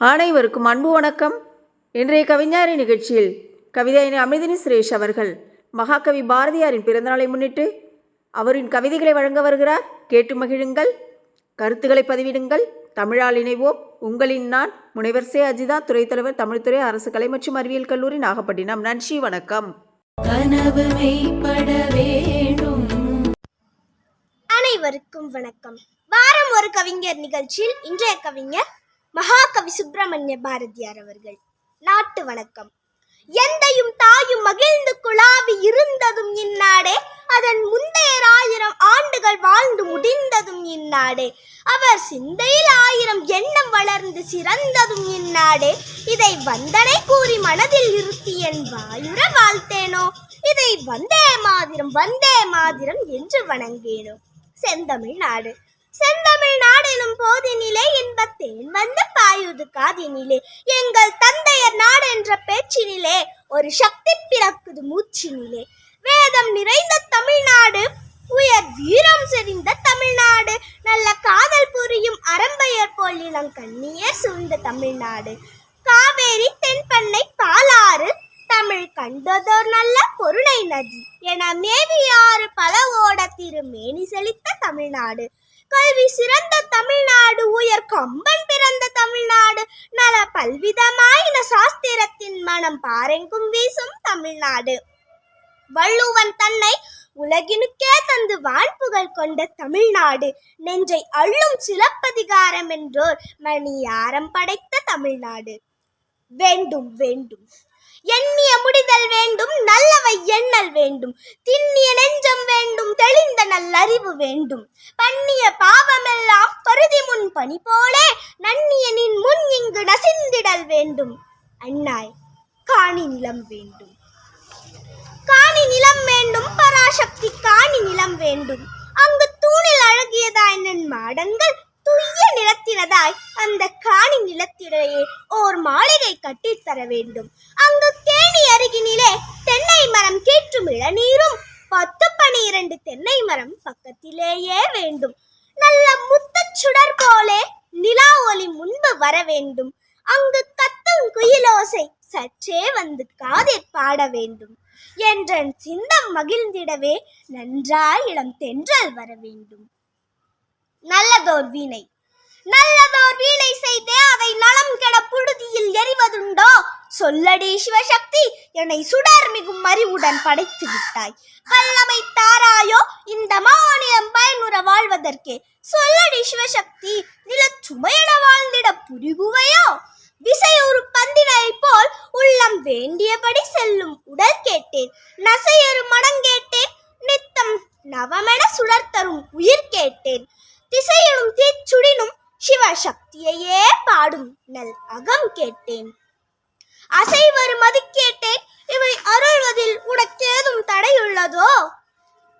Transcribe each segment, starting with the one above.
அனைவருக்கும் அன்பு வணக்கம். இன்றைய கவிஞாரி நிகழ்ச்சியில் கவிதையினி அமிர்தினி சுரேஷ் அவர்கள் மகாகவி பாரதியாரின் பிறந்தநாளை முன்னிட்டு அவரின் கவிதைகளை வழங்க வருகிறார். கேட்டு மகிழுங்கள். கருத்துக்களை பதிவிடுங்கள். தமிழால் இணைவோம். உங்களின் நான் முனைவர் சே. அஜிதா துறைத் தலைவர் தமிழ்துறை அரசு கலை மற்றும் அறிவியல் கல்லூரி நாகப்பட்டினம். நன்றி வணக்கம். கனவு மெய்ப்பட அனைவருக்கும் வணக்கம். வாரம் ஒரு கவிஞர் நிகழ்ச்சியில் இன்றைய கவிஞர் மகாகவி சுப்பிரமணிய பாரதியார் அவர்கள். நாட்டு வணக்கம். எந்தையும் தாயும் மகிழ்ந்து குழாவி இருந்ததும் இந்நாடே. அதன் முந்தைய ஆயிரம் ஆண்டுகள் வாழ்ந்து முடிந்ததும் இந்நாடே. அவர் சிந்தையில் ஆயிரம் எண்ணம் வளர்ந்து சிறந்ததும் இந்நாடே. இதை வந்தனை கூறி மனதில் இருத்தி என் வாயுர வாழ்த்தேனோ? இதை வந்தே மாதிரம் வந்தே மாதிரம் என்று வணங்கேனோ? செந்தமிழ் நாடு செந்தமிழ் நாடெனும் போதினிலே இன்பத்தேன் வந்து பாயுது காதினிலே. எங்கள் தந்தையர் நாடு என்ற பேச்சினிலே ஒரு சக்தி பிறக்குது மூச்சினிலே. வேதம் நிறைந்த தமிழ்நாடு உயர் வீரம் செறிந்த தமிழ்நாடு நல்ல காதல் புரியும் அரம்பையர் போல் இளம் கண்ணியர் சூழ்ந்த தமிழ்நாடு. காவேரி தென்பண்ணை பாலாறு தமிழ் கண்டதோர் நல்ல பொருள் நதி. என மேவியாறு பல ஓட திருமேனி செழித்த தமிழ்நாடு. கல்வி சிறந்த தமிழ்நாடு உயர் கம்பன் பிறந்த தமிழ்நாடு. நல பல்விதமாயின சாஸ்திரத்தின் மனம் பாரெங்கும் வீசும் தமிழ்நாடு. வள்ளுவன் தன்னை உலகினுக்கே தந்து வான்புகள் கொண்ட தமிழ்நாடு. நெஞ்சை அள்ளும் சிலப்பதிகாரம் என்றோர் மணியாரம் படைத்த தமிழ்நாடு. வேண்டும் வேண்டும். எண்ணிய முடிதல் வேண்டும் நல்லவை எண்ணல் வேண்டும். திண்ணிய நெஞ்சம் வேண்டும் தெளிந்த நல்லறிவு வேண்டும். பண்ணிய பாவமெல்லாம் பருதி முன் பணி போலே நன்னியனின் முன் இங்கு நசிந்திடல் வேண்டும். அண்ணாய் காணி நிலம் வேண்டும். காணி நிலம் வேண்டும் பராசக்தி காணி நிலம் வேண்டும். அங்கு தூணில் அழகியதாய் நன் மாடங்கள் துய்ய நிலத்தினதாய் அந்த காணி நிலத்திலேயே ஓர் மாளிகை கட்டித்தர வேண்டும். அங்கு பக்கத்திலே தென்னை மரம் கீற்றும் இளநீரும் பத்து பனிரண்டு தென்னை மரம் பக்கத்திலேயே வேண்டும். நல்ல முத்துச் சுடர் போலே நிலா ஒளி முன்பு வர வேண்டும். அங்கு கத்தும் குயிலோசை சற்றே வந்து காதில் பாட வேண்டும். என்றன் சிந்தம் மகிழ்ந்திடவே நன்றாய் இளம் தென்றல் வர வேண்டும். நல்லதோர் வீணை. நல்லதோர் வீணை செய்தே அதை நலம் கெட புழுதியில் எறிவதுண்டோ? சொல்லடி சிவசக்தி. என்னை சுடர் மிகும் அறிவுடன் படைத்து விட்டாய். வல்லமை தாராயோ இந்த மாநிலம் பயனுற வாழ்வதற்கே. சொல்லடி சிவசக்தி நிலச்சுமையட வாழ்ந்திட புரிகுவையோ விசையுறு பந்தினை போல் உள்ளம் வேண்டியபடி செல்லும் உடல் கேட்டேன். நசையொரு மடங்கேட்டேன் நித்தம் நவமென சுடர்த்தரும் உயிர் கேட்டேன். திசையிலும் தீச்சுடினும் சிவசக்தியையே பாடும் நல் அகம் கேட்டேன். அசை மது கேட்டேன் இவை அருள்வதில் உனக்கேதும் தடையுள்ளதோ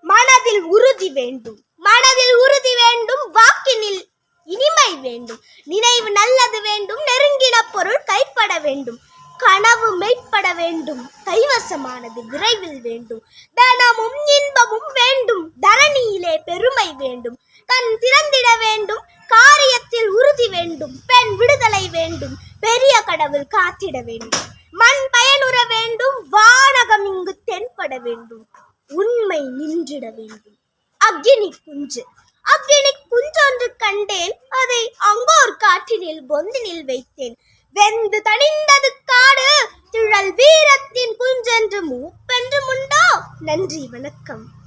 மனதில் உறுதி வேண்டும். மனதில் உறுதி வேண்டும். வாக்கினில் இனிமை வேண்டும். நினைவு நல்லது வேண்டும். நெருங்கின பொருள் கைப்பட வேண்டும். கனவு மெய்ப்பட வேண்டும் கைவசமானது விரைவில் வேண்டும். தனமும் இன்பமும் வேண்டும் தரணியிலே பெருமை வேண்டும். கண் திறந்திட வேண்டும் காரியத்தில் உறுதி வேண்டும் பெண் விடுதலை வேண்டும் பெரிய கடவுள் காத்திட வேண்டும். மண் பயனுற வேண்டும் வானகம் இங்கு தென்பட வேண்டும். உண்மை நின்றிட வேண்டும். அக்னி குஞ்சு. அக்னி குஞ்சொன்று கண்டேன் அதை அங்கோர் காற்றினில் பொந்தினில் வைத்தேன். வெந்து தணிந்தது காடு திழல் வீரத்தின் குஞ்சென்று மூப்பென்று முண்டோ நன்றி வணக்கம்.